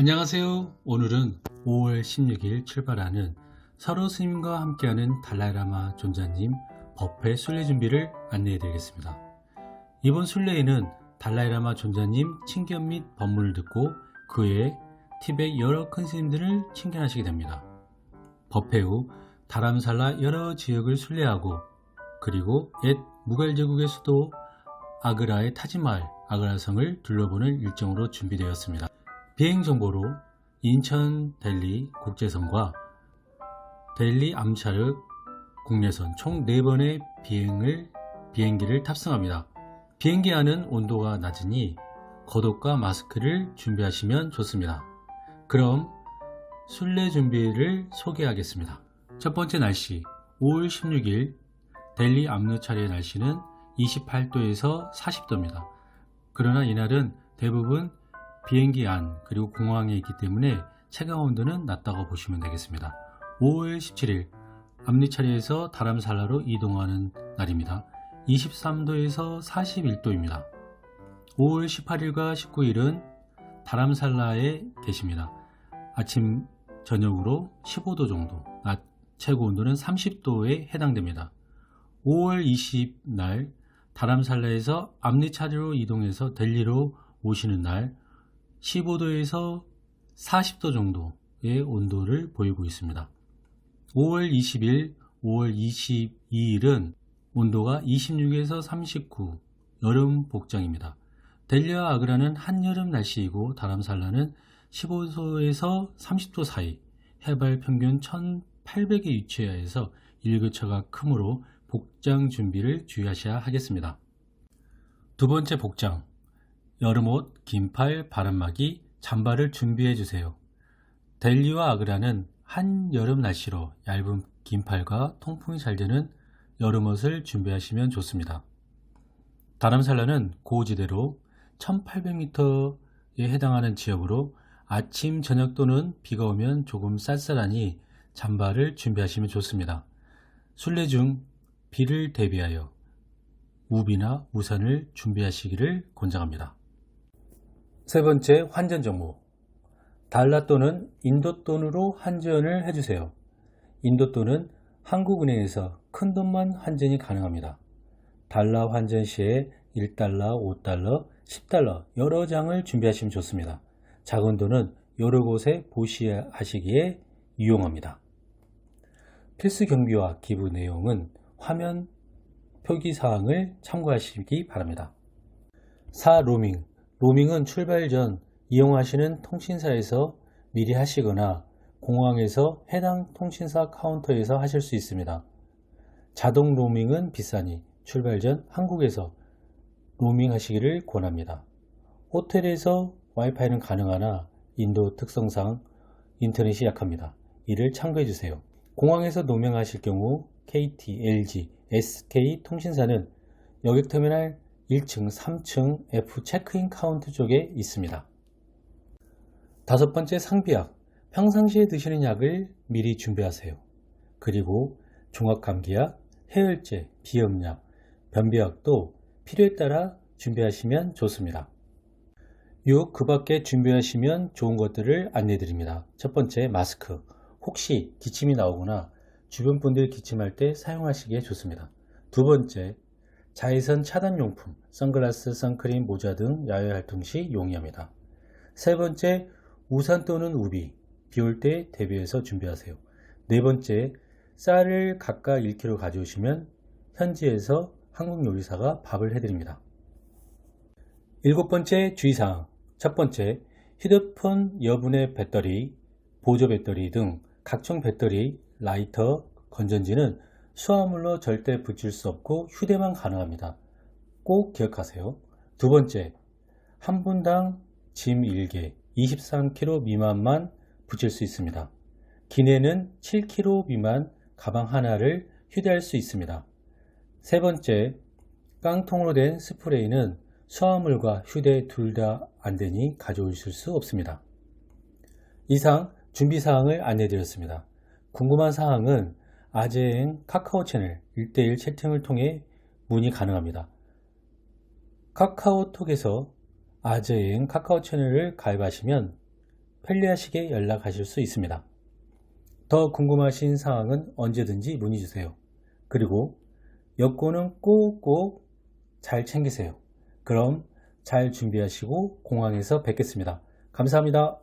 안녕하세요. 오늘은 5월 16일 출발하는 서로 스님과 함께하는 달라이라마 존자님 법회 순례 준비를 안내해 드리겠습니다. 이번 순례에는 달라이라마 존자님 친견 및 법문을 듣고 그 외에 티벳 여러 큰 스님들을 친견하시게 됩니다. 법회 후 다람살라 여러 지역을 순례하고 그리고 옛 무갈 제국의 수도 아그라의 타지마을 아그라성을 둘러보는 일정으로 준비되었습니다. 비행 정보로 인천 델리 국제선과 델리 암차르 국내선 총 4번의 비행을, 비행기를 탑승합니다. 비행기 안은 온도가 낮으니 겉옷과 마스크를 준비하시면 좋습니다. 그럼 순례 준비를 소개하겠습니다. 첫 번째 날씨 5월 16일 델리 암르차례 날씨는 28도에서 40도입니다. 그러나 이날은 대부분 비행기 안 그리고 공항에 있기 때문에 체감 온도는 낮다고 보시면 되겠습니다. 5월 17일 암리차례에서 다람살라로 이동하는 날입니다. 23도에서 41도입니다. 5월 18일과 19일은 다람살라에 계십니다. 아침 저녁으로 15도 정도, 낮 최고 온도는 30도에 해당됩니다. 5월 20날 다람살라에서 암리차례로 이동해서 델리로 오시는 날 15도에서 40도 정도의 온도를 보이고 있습니다. 5월 20일, 5월 22일은 온도가 26에서 39 여름 복장입니다. 델리와 아그라는 한여름 날씨이고 다람살라는 15도에서 30도 사이 해발 평균 1800에 위치해야 해서 일교차가 크므로 복장 준비를 주의하셔야 하겠습니다. 두 번째 복장 여름옷, 긴팔, 바람막이, 잠바를 준비해 주세요. 델리와 아그라는 한여름 날씨로 얇은 긴팔과 통풍이 잘 되는 여름옷을 준비하시면 좋습니다. 다람살라는 고지대로 1800m에 해당하는 지역으로 아침, 저녁 또는 비가 오면 조금 쌀쌀하니 잠바를 준비하시면 좋습니다. 순례 중 비를 대비하여 우비나 우산을 준비하시기를 권장합니다. 세 번째 환전 정보. 달러 또는 인도 돈으로 환전을 해주세요. 인도 돈은 한국은행에서 큰 돈만 환전이 가능합니다. 달러 환전 시에 1달러, 5달러, 10달러 여러 장을 준비하시면 좋습니다. 작은 돈은 여러 곳에 보시하시기에 유용합니다. 필수 경비와 기부 내용은 화면 표기 사항을 참고하시기 바랍니다. 4. 로밍 로밍은 출발 전 이용하시는 통신사에서 미리 하시거나 공항에서 해당 통신사 카운터에서 하실 수 있습니다. 자동 로밍은 비싸니 출발 전 한국에서 로밍 하시기를 권합니다. 호텔에서 와이파이는 가능하나 인도 특성상 인터넷이 약합니다. 이를 참고해 주세요. 공항에서 노명하실 경우 KT, LG, SK 통신사는 여객터미널 1층, 3층 F 체크인 카운트 쪽에 있습니다. 다섯 번째 상비약. 평상시에 드시는 약을 미리 준비하세요. 그리고 종합감기약, 해열제, 비염약, 변비약도 필요에 따라 준비하시면 좋습니다. 요 그 밖에 준비하시면 좋은 것들을 안내 드립니다. 첫 번째 마스크. 혹시 기침이 나오거나 주변 분들 기침할 때 사용하시기에 좋습니다. 두 번째 자외선 차단 용품, 선글라스, 선크림, 모자 등 야외 활동 시 용이합니다. 세 번째, 우산 또는 우비, 비 올 때 대비해서 준비하세요. 네 번째, 쌀을 각각 1kg 가져오시면 현지에서 한국 요리사가 밥을 해드립니다. 일곱 번째 주의사항. 첫 번째, 휴대폰 여분의 배터리, 보조 배터리 등 각종 배터리, 라이터, 건전지는 수화물로 절대 붙일 수 없고 휴대만 가능합니다. 꼭 기억하세요. 두 번째, 한 분당 짐 1개 23kg 미만만 붙일 수 있습니다. 기내는 7kg 미만 가방 하나를 휴대할 수 있습니다. 세 번째, 깡통으로 된 스프레이는 수화물과 휴대 둘 다 안 되니 가져오실 수 없습니다. 이상 준비 사항을 안내드렸습니다. 궁금한 사항은 아재행 카카오 채널 1대1 채팅을 통해 문의 가능합니다. 카카오톡에서 아재행 카카오 채널을 가입하시면 편리하시게 연락하실 수 있습니다. 더 궁금하신 사항은 언제든지 문의 주세요. 그리고 여권은 꼭꼭 잘 챙기세요. 그럼 잘 준비하시고 공항에서 뵙겠습니다. 감사합니다.